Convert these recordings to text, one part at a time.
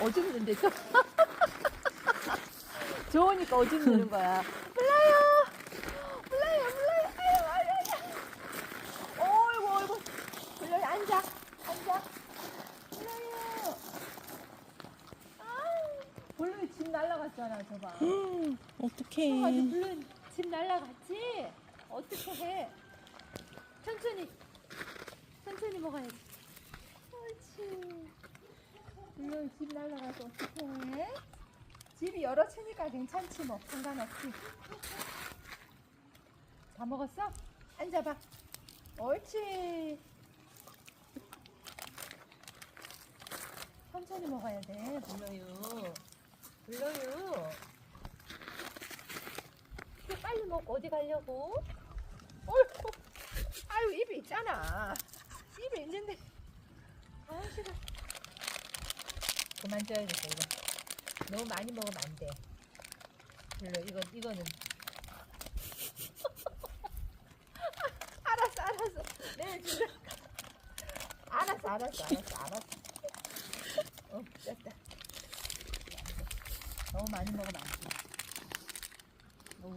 어집는데 저. 좋으니까 어집는 거야. 몰라요. 몰라요, 몰라요. 아유, 아유, 아유. 어이구, 어이구. 몰라요, 앉아. 앉아. 몰라요. 아유, 볼륨이 집 날라갔잖아, 저 봐. 어떡해. 아주 물론 집 날라갔지? 어떻게 해? 천천히 천천히 먹어야지 물론 집 날라가서 어떻게 해? 집이 여러 채니까 괜찮지 뭐 상관없지 다 먹었어? 앉아봐 옳지 천천히 먹어야 돼 불러요 불러요 빨리 먹고 어디 가려고? 어이구, 아유 입이 있잖아. 입이 있는데. 아 싫어. 그 만 쪄야겠다 이거. 너무 많이 먹으면 안 돼. 별로 이거 이거는. 알았어 알았어. 내일 주자. 알았어 알았어 알았어 알았어. 어 됐다. 너무 많이 먹으면 안 돼. 오,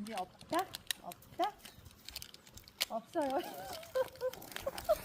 이제 없다? 없다? 없어요.